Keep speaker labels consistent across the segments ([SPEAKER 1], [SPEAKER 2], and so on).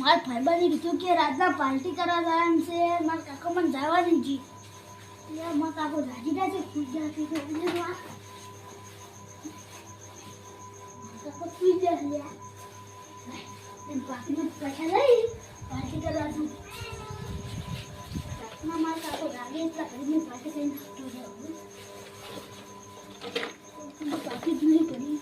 [SPEAKER 1] મારા ભાઈબાની કીધું કે રાતના પાર્ટી કરવા જવાનું છે. મારા કાકો મને જવા દીધી એટલે મારા કાકો રાજી ગયા છે, ખુશ કે છે કાકો ખુશ ગયા છે બાકીના પૈસા લઈ પાર્ટી કરવા છું રાતના મારા કાકો રાગે એટલા કરીને પાર્ટી કરીને આવતો રહ્યો પાર્ટી જ કરી.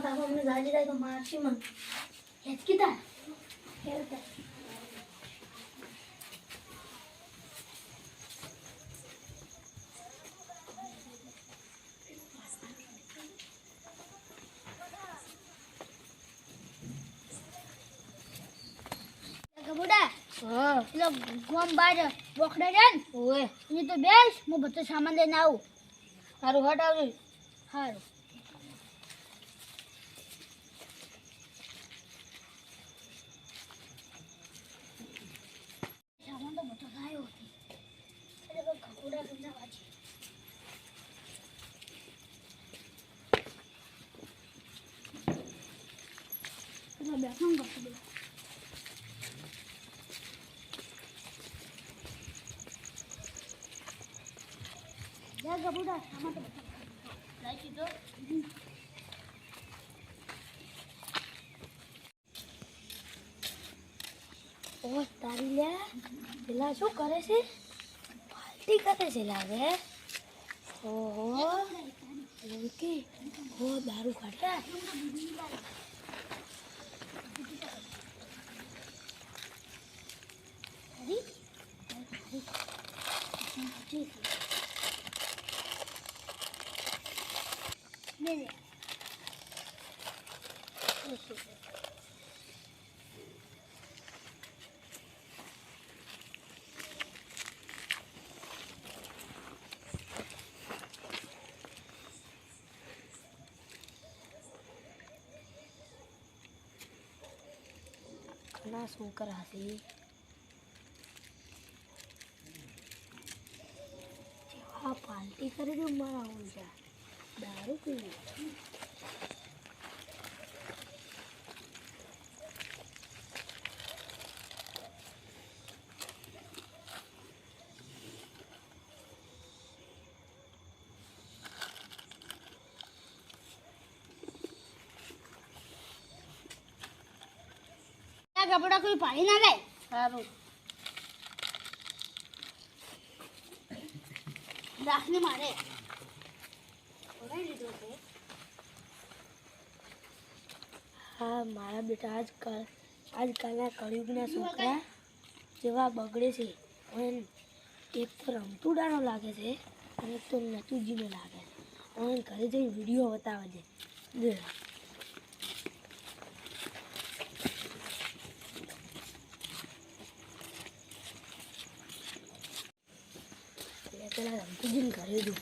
[SPEAKER 1] મારશી મન હેત કીધા હેરતા કબૂડા
[SPEAKER 2] હા
[SPEAKER 1] પેલો ગોમ બાર બોખડા જાય ને
[SPEAKER 2] ઓએ
[SPEAKER 1] એની તો બેસ હું બધો સામાન લઈને આવું
[SPEAKER 2] સારું હટ આવજો
[SPEAKER 1] સામાન તો બધો લાયો એટલે કોઈ ખકોડા સમજાવવા છે બધો. જા ગબુડા સામાન તો બધો
[SPEAKER 2] લઈ કીધો
[SPEAKER 1] ઓ, તારી લે. પેલા શું કરે છે? પાર્ટી કરે છે લાગે. ઓહો કે? ઓ, દારૂ કાઢ્યા ઘણા છોકરા છે જેવા પાલટી કરી દઉં મારા ઊંચા દારૂ પીવું કપડા કોઈ પાણી ના લે
[SPEAKER 2] સારું.
[SPEAKER 1] રાખને મારે. હા મારા બેટા આજકાલ આજકાલના કળિયુગના છોકરા જેવા બગડે છે. અને એક તો રમતુડાનો લાગે છે અને એક તો નતુજીનો લાગે. છે અને ઘરે જઈને વીડિયો બતાવે છે. પેલા રમતુજીને ઘરે દઉં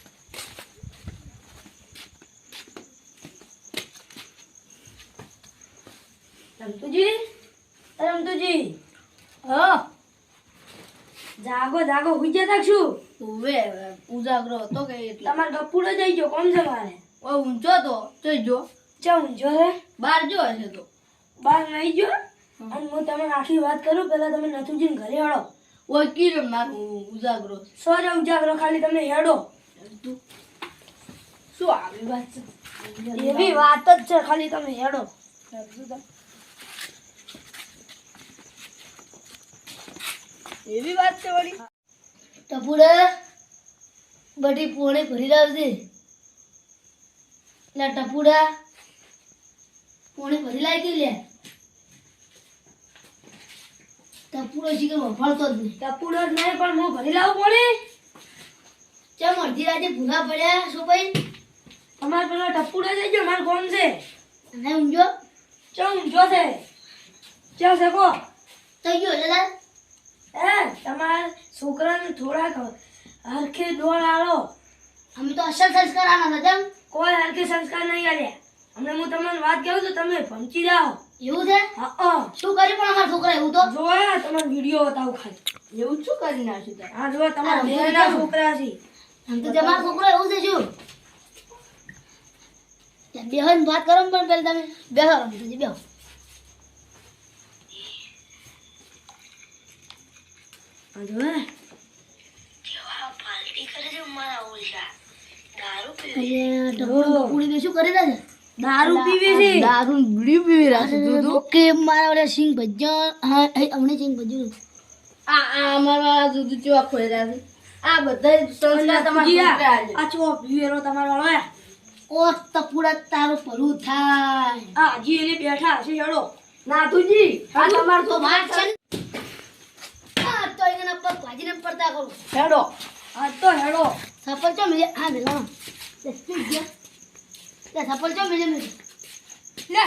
[SPEAKER 2] રમતુજી રમતુજી
[SPEAKER 1] હા.
[SPEAKER 2] જાગો જાગો હુઈ જતા શું
[SPEAKER 3] ઉવે ઉજાગરો હતો કે એટલે.
[SPEAKER 2] તમારે ગપુડો જઈ ગયો કોમ છે મારે?
[SPEAKER 3] ઓ ઊંચો તો જઈ જો.
[SPEAKER 2] ચા ઊંચો હે?
[SPEAKER 3] બાર જો હશે તો.
[SPEAKER 2] બાર નહીં જો? અને હું તમને આખી વાત કરું પેલા તમે નથુજીને ઘરે હળો
[SPEAKER 3] ઓ કીધું મારું ઉજાગરો.
[SPEAKER 2] સોરે ઉજાગરો ખાલી તમે હેડો.
[SPEAKER 3] શું આવી વાત છે?
[SPEAKER 2] એવી વાત જ છે ખાલી તમે હેડો.
[SPEAKER 3] એવી વાત છે વળી?
[SPEAKER 1] ટપુડા બધી પોણે ભરી લાવજે. લે ટપુડા પોણે ભરી લાવી લે. ટપુડો શીખર વફાળતો જ નહીં.
[SPEAKER 2] ટપુડો જ નહીં પણ હું ભરી લાવવું પડે
[SPEAKER 1] ચમ અડધી રાતે ભૂલા પડ્યા શું ભાઈ?
[SPEAKER 2] તમારે પેલો ટપુડો થઈ ગયો મારે કોણ છે?
[SPEAKER 1] અને ઊંઘજો
[SPEAKER 2] ચમ જો છે? ક્યાં છે કો?
[SPEAKER 1] થઈ ગયો તાર
[SPEAKER 2] હે તમારા છોકરાને થોડાક હરખે દોડ આવો
[SPEAKER 1] અમે તો અસલ સંસ્કાર આના હતા
[SPEAKER 2] કોઈ હરખે સંસ્કાર નહીં આલ્યા. હમણાં હું તમને વાત કહું છું તમે પહોંચી જાઓ.
[SPEAKER 1] એવું છે?
[SPEAKER 2] હા
[SPEAKER 1] શું કર્યું પણ અમારા છોકરા એવું તો?
[SPEAKER 2] જોયા તમારો વીડિયો બતાવું ખાલી.
[SPEAKER 3] એવું શું કરી નાખ્યું તે
[SPEAKER 2] હા જો તમારા
[SPEAKER 1] આ
[SPEAKER 2] છોકરા છે.
[SPEAKER 1] આમ તો તમારા છોકરા એવું છે શું? બેહન બેહો ને વાત કરો પણ પેલા તમે. બેહો રમતુજી બેહો. શું કરી છે?
[SPEAKER 2] દારૂ પીવે છે?
[SPEAKER 3] દારૂ બીડી પીવી રાખે તું તો.
[SPEAKER 1] કે મારા ઓલા સિંગ ભજ્યા હા અમને સિંગ ભજ્યું
[SPEAKER 3] આ આ મારા દૂધ ચો રહ્યા છે. આ બધા સંસ્કાર તમારા
[SPEAKER 2] આ ચો પીવેલો તમારો હવે?
[SPEAKER 1] ઓ ટપુડા તારો ભલું થાય.
[SPEAKER 2] આ હજી એને બેઠા હશે હેડો.
[SPEAKER 3] નાથુજી આ તમાર
[SPEAKER 1] તો વાત છે. આ તો એના પર ભાજીને પડતા કરું
[SPEAKER 3] હેડો.
[SPEAKER 2] આ તો હેડો.
[SPEAKER 1] સફર ચો મિલે આ મિલા તે ગયા તે સફળ ચો મિલે મિલે
[SPEAKER 2] લે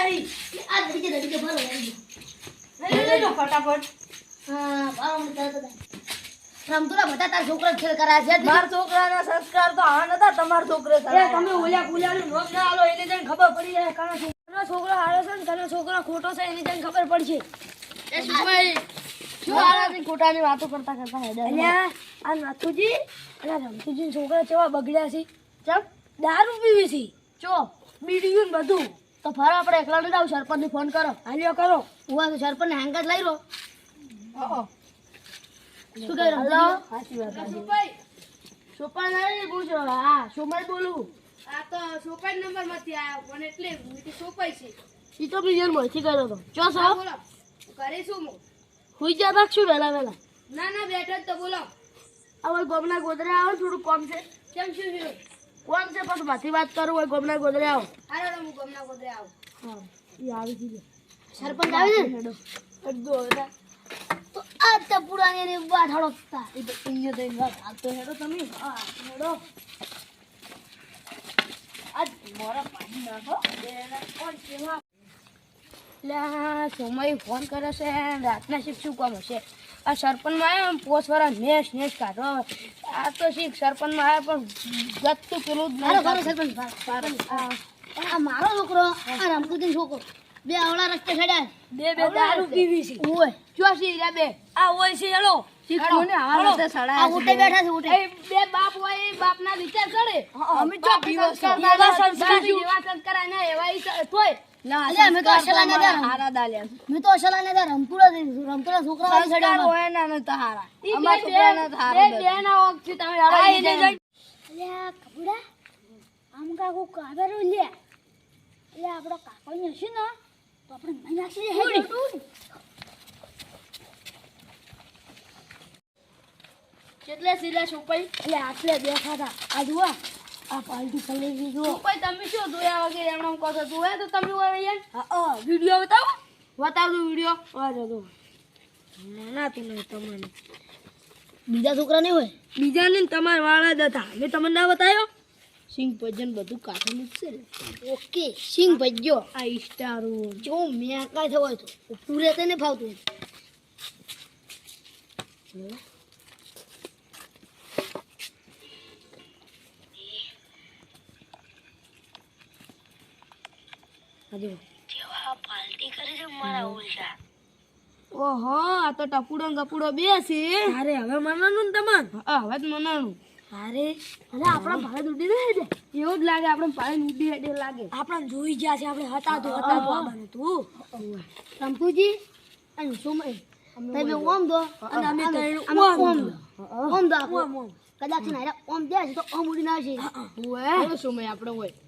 [SPEAKER 2] અહીં.
[SPEAKER 1] આ દરી દરી કે ભરો લઈ
[SPEAKER 2] લો, લો, ફટાફટ.
[SPEAKER 1] હા મને તરત જ રમતુરા બધા તાર છોકરા ખેલ કરા છે
[SPEAKER 3] માર છોકરાના સંસ્કાર તો આ નતા તમાર છોકરે
[SPEAKER 2] એ તમે ઓલ્યા પુલ્યાનું નોમ ના આલો એને જઈને ખબર પડી જાય કાનો છોકરો છોકરો હારો છે ને કાનો છોકરો ખોટો છે એની જઈને ખબર પડશે.
[SPEAKER 3] એ સુભાઈ શું આનાથી ખોટાની વાતો કરતા કરતા હેડે.
[SPEAKER 2] અલ્યા આ નાથુજી અને રમતુજી છોકરા કેવા બગડ્યા છે? ચમ દારૂ પીવી છે.
[SPEAKER 3] ચો
[SPEAKER 2] બીડીયું ને બધું.
[SPEAKER 1] તો ફરો આપણે એકલા નહીં આવું સરપંચને ફોન કરો.
[SPEAKER 2] હાલ્યો કરો.
[SPEAKER 1] હું આ સરપંચને હેંગર લઈ રહ્યો શું કહે
[SPEAKER 3] હલો. સાચી વાત સોપાઈ નહીં પૂછો હા સોમાઈ બોલું.
[SPEAKER 4] આ તો સોપાઈ નંબરમાંથી આવ્યો પણ એટલે મીઠી સોપાઈ છે.
[SPEAKER 3] ઈ તો બીજન મળથી કર્યો તો. ચો
[SPEAKER 4] બોલો. કરે શું હું.
[SPEAKER 3] હુઈ જા રાખશું વેલા વેલા
[SPEAKER 4] ના ના બેઠા જ તો બોલો.
[SPEAKER 3] હવે ગોમના ગોદરા આવો થોડું કોમ છે.
[SPEAKER 4] કેમ શું છે
[SPEAKER 3] કોમ છે? પણ માથી વાત કરું હોય ગોમના ગોદરે આવો.
[SPEAKER 4] હારો હું ગોમના ગોદરે આવું.
[SPEAKER 3] હા ઈ આવી ગઈ
[SPEAKER 1] સરપંચ આવે ને?
[SPEAKER 3] અડધો હવે
[SPEAKER 1] તો આ ટપુડાને એને બાઠાડો તા.
[SPEAKER 3] ઈ તો અહીંયા થઈને વાત. હાલતો હેડો તમે. હા હેડો. આજ મોરા પાણી નાખો. કોણ કેવા? આ સોમય ફોન કરે છે. રાતના શીખ શું કામ હશે? આ સરપંચમાં આવ્યો ને પોસ નેશ નેસ કાઢો આ તો શીખ સરપંચમાં આવ્યો પણ ગતું પેલું જ
[SPEAKER 1] સરપંચ, મારો છોકરો આ રમકુદીન છોકરો. બે આવડા રસ્તે ચડ્યા
[SPEAKER 2] બે બે દારૂ પીવી છે.
[SPEAKER 1] ઓય
[SPEAKER 3] ચોસી રે બે?
[SPEAKER 2] આ હોય છે હેલો.
[SPEAKER 3] બાપ હોય બાપ ના વિચાર કરે. અમે
[SPEAKER 2] એવા
[SPEAKER 3] સંસ્કાર
[SPEAKER 2] એવા સંસ્કાર
[SPEAKER 3] એવા તોય
[SPEAKER 1] કાકુ હશે ને તો આપણે નાખી
[SPEAKER 3] કેટલે સીધા સુપાઈ
[SPEAKER 2] એટલે આટલે બેઠા હતા. આ જુઓ. આ પાલટી કલેરી જુઓ
[SPEAKER 3] સુપાઈ તમે શું જોયા વગર? એમણે એમ કહો છો જોયા તો તમે હોય અહીંયા?
[SPEAKER 2] હા હા વીડિયો બતાવો.
[SPEAKER 3] બતાવજો વીડિયો.
[SPEAKER 2] વાજો તો ના તું નહીં તમને
[SPEAKER 1] બીજા છોકરા નહીં હોય?
[SPEAKER 2] બીજા ને તમારા વાળા જ હતા. મેં તમને ના બતાવ્યો?
[SPEAKER 3] સિંગ ભજન બધું કાઢેલું મૂકશે છે ને.
[SPEAKER 1] ઓકે સિંગ ભજ્યો.
[SPEAKER 3] આ ઇસ્ટારો
[SPEAKER 1] જો મેં કાંઈ થવાય તો. પૂરે તેને ફાવતું હોય
[SPEAKER 3] ઓહો આ તો ટપુડો ને ગપુડો બે છે.
[SPEAKER 2] અરે હવે મનાનું ને તમને?
[SPEAKER 3] હવે જ મનાણું.
[SPEAKER 2] અરે
[SPEAKER 3] અરે આપણા ભાડે ઉડી રહે છે. એવું જ લાગે આપણે પાણી ઉડી હેડે લાગે.
[SPEAKER 2] આપણે જોઈ ગયા છે આપણે હતા તો હતા તો આવવાનું તું.
[SPEAKER 1] રમતુજી અને સુમય તમે ઓમ દો.
[SPEAKER 2] અને અમે ત્રણ ઓમ
[SPEAKER 1] ઓમ
[SPEAKER 2] દો.
[SPEAKER 1] દો. ઓમ દો.
[SPEAKER 2] ઓમ, ઓમ.
[SPEAKER 1] કદાચ ના ઓમ જાય તો ઓમ ઉડીને આવશે.
[SPEAKER 3] ઓએ સમય આપણે હોય?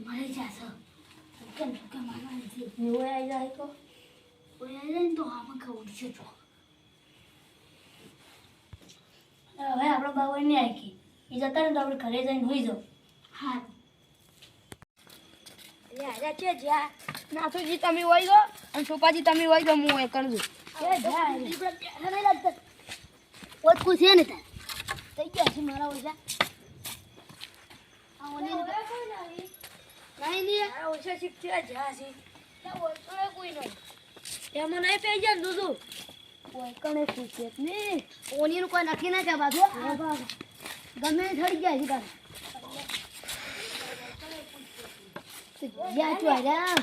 [SPEAKER 1] મરી જાય જશે. કેમ કે છે
[SPEAKER 2] એવું આવી જાય તો?
[SPEAKER 1] ઓય લઈને તો આપણે ખબર છે જો
[SPEAKER 2] હવે આપણો બાબા નહીં આખી એ જતા ને તો આપણે ઘરે જઈને હોઈ જાવ
[SPEAKER 1] હા.
[SPEAKER 3] એ છે જ્યાં નાથુજી તમે વઈ ગયો અને સોપાજી તમે વઈ ગયો હું એ કરજો
[SPEAKER 1] કોઈ છે ને તાર? થઈ ગયા છે મારા ઓછા? નહીં. નહીં
[SPEAKER 2] ઓછા શીખતી જ્યાં છે કોઈ નહીં. એમાં નહીં પી જાય દૂધું.
[SPEAKER 1] કોઈ કણે પૂછે નહીં ઓનીનું કોઈ નક્કી ના કે બાજુ ગમે થઈ ગયા છે. ગયા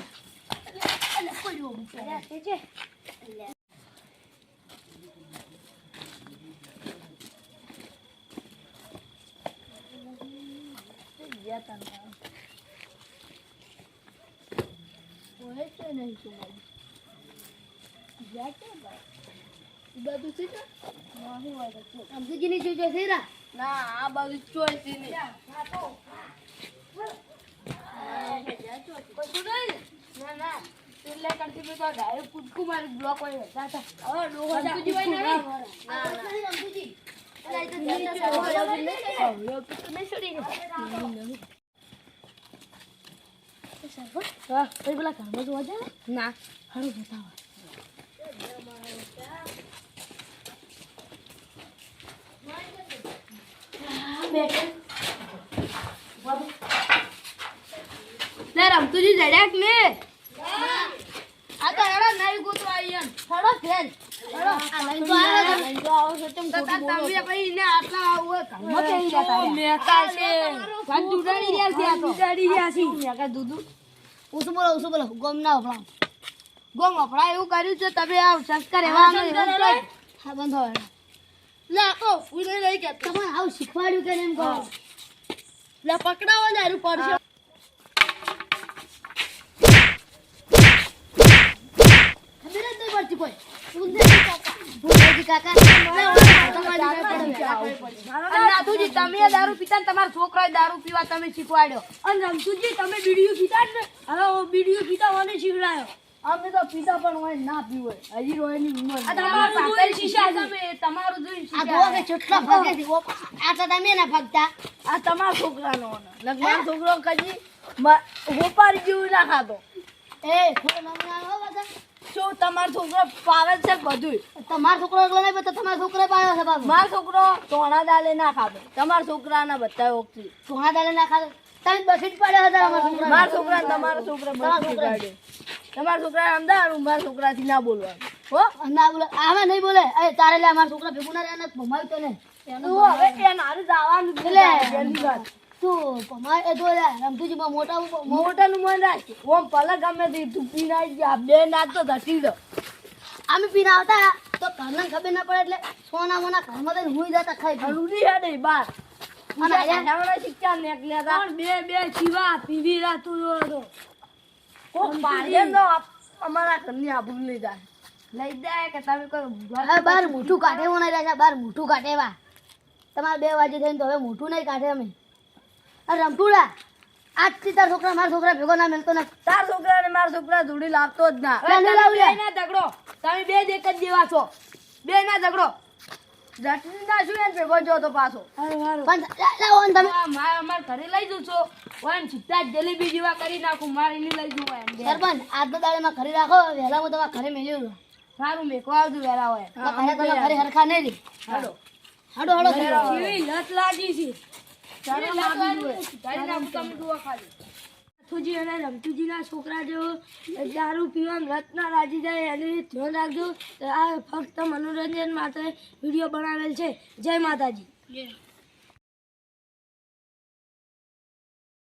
[SPEAKER 1] છો આર્યા સમજીની જોજો છે રા.
[SPEAKER 3] ના આ બાજુ ચોઈ છે નહીં નહીં ના ના એટલે કરતી તો ડાયરેક્ટ કૂદકું મારી બ્લોક હોય. હતા હવે ડોહો નહીં ના ના
[SPEAKER 2] હારું બતાવો
[SPEAKER 3] લે રમતુજી જડ્યા કે ને. આ તો હેડો નઈ ગોતો આવી એમ.
[SPEAKER 1] થોડો ફેર આ લઈને તો
[SPEAKER 3] આવો છો તેમ તમે ભાઈ ને આટલા આવું ઘરમાં પેરી જતા મેકા છે. વાત જુડાડી રહ્યા છે આ તો. જુડાડી રહ્યા છે. મેકા દૂધુ?
[SPEAKER 1] ઉસ બોલો ઉસ બોલો. ગોમ ના ઓપડા
[SPEAKER 3] ગોમ ઓપડા એવું કર્યું છે તમે આ સંસ્કાર એવા?
[SPEAKER 1] હા બંધો હોય
[SPEAKER 3] લે ફૂલે રહી કે
[SPEAKER 1] તમારે આવું શીખવાડ્યું કે એમ કહો?
[SPEAKER 3] લે પકડાવો ને હારું પડશે.
[SPEAKER 1] ખબર જ નહીં પડતી કોઈ. સુંદરજી કાકા. સુંદરજી કાકા.
[SPEAKER 3] અને નાથુજી તમે દારૂ પીતા ને તમારા છોકરા દારૂ પીવા તમે શીખવાડ્યો.
[SPEAKER 2] અને રમતુજી તમે બીડીયું પીતા ને? હવે બીડીયું પીતા મને શીખડાયો.
[SPEAKER 3] અમે તો પીતા પણ હોય ના પીવું હોય. હજી રોયની ઉંમર
[SPEAKER 2] તમારું જોઈ શીશા છે.
[SPEAKER 3] તમે તમારું જોઈને
[SPEAKER 1] આ
[SPEAKER 3] શીખ્યા
[SPEAKER 1] જોવા કે કેટલા ભાગે છે ઓ, આ તો તમે ના ભાગતા.
[SPEAKER 3] આ તમારા છોકરાનો લગભગ છોકરો કજી હોપાર જીવ ના ખાતો
[SPEAKER 1] એ
[SPEAKER 3] શું તમારો છોકરો પાવે છે બધું
[SPEAKER 1] તમારો છોકરો એકલો નહીં તમારો તમારા છોકરો પાવે છે બાબુ
[SPEAKER 3] મારો છોકરો સોના દાલે ના ખાતો તમારા છોકરાના બધા ઓછી
[SPEAKER 1] સોના દાલે ના ખાધો. તમે બસ જ પડ્યા હતા અમારા છોકરા
[SPEAKER 3] મારા છોકરા તમારા છોકરા
[SPEAKER 1] છોકરા.
[SPEAKER 3] શીખવાડ્યું. તમારા છોકરા અમદાવાદ મારા છોકરાથી ના બોલવાનું. હો?
[SPEAKER 1] ના બોલે. આમાં નહીં બોલે. એ તારે લે અમારા છોકરા ભેગું ના રહ્યા ભમાવ્યું તો ને
[SPEAKER 3] તું હવે એ નારું જવાનું
[SPEAKER 1] એટલે
[SPEAKER 3] જલ્દી વાત.
[SPEAKER 1] તું તો મોટા
[SPEAKER 3] મોટાનું મન રાખ ઓમ પલક ગમે તે તું પી જા બે નાખ તો ઘટી દો
[SPEAKER 1] અમે પીનાવતા તો ઘરના ખબર ના પડે એટલે સોના મોના ઘરમાં તો જતા ખાઈ.
[SPEAKER 3] રૂડી હે નહીં બાર.
[SPEAKER 2] બે બે શિવા પીવી રાતું હતો
[SPEAKER 3] અમારા ઘરની આબરૂ લઈ જાય. લઈ જાય કે તમે કોઈ
[SPEAKER 1] બાર મોઢું કાઢે નહીં બાર મોઢું કાઢે તમારે બે વાગે થઈને તો હવે મોઠું નહીં કાઢે અમે. અરે રમતુડા આજથી તાર છોકરા મારા છોકરા ભેગો ના મળતો નથી.
[SPEAKER 3] તાર છોકરા ને મારા છોકરા જોડી લાવતો જ ના. બે. ના ઝઘડો. તમે બે જ એક જ જેવા છો. બે ના ઝઘડો. જટની ના શું એને ભેગો જો તો પાછો.
[SPEAKER 2] હારું હારું.
[SPEAKER 1] પણ લા- લાવો ને તમે.
[SPEAKER 3] આ અમાર ઘરે લઈ જશો છો. સીધા જ જલેબી જેવા કરી નાખું. મારી ની લઈ જવું એમ.
[SPEAKER 1] સરપંચ આજ તો દાડે માં ઘરે રાખો વહેલા હું તમારા ઘરે મેળ્યું
[SPEAKER 3] સારું મેકો આવજો વહેલા હોય.
[SPEAKER 1] ઘરે તમે ઘરે હરખા નહીં રી
[SPEAKER 3] હાડો.
[SPEAKER 1] હાડો હાડો
[SPEAKER 2] કેવી લત લાગી છે?
[SPEAKER 3] ચાલો લાગી હોય તમે જુઓ ખાલી.
[SPEAKER 2] રમતુજી અને રમતુજીના છોકરા જો દારૂ પીવામાં રત ના રાજી જાય એને ધ્યાન રાખજો. આ ફક્ત મનોરંજન માટે વીડિયો બનાવેલ છે. જય માતાજી.